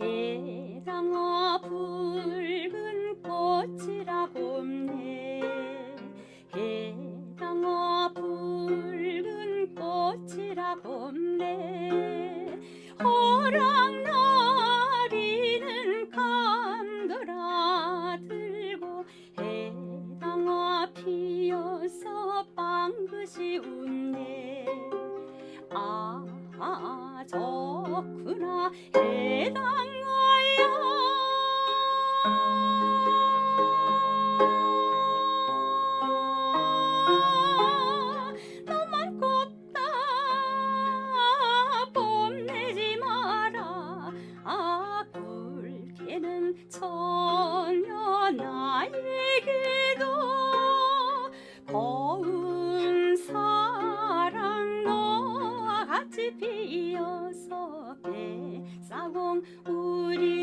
해당아 붉은 꽃이라 곱네. 해당아 붉은 꽃이라 곱네. 호랑나비는 감돌아 들고 해당아 피어서 빵긋이 웃네. 아, 아 좋구나. 해당어야 너만 곱다 뽐내지 마라. 아 굵게는 처녀 나에게 꽃이 피어서 배사공 우리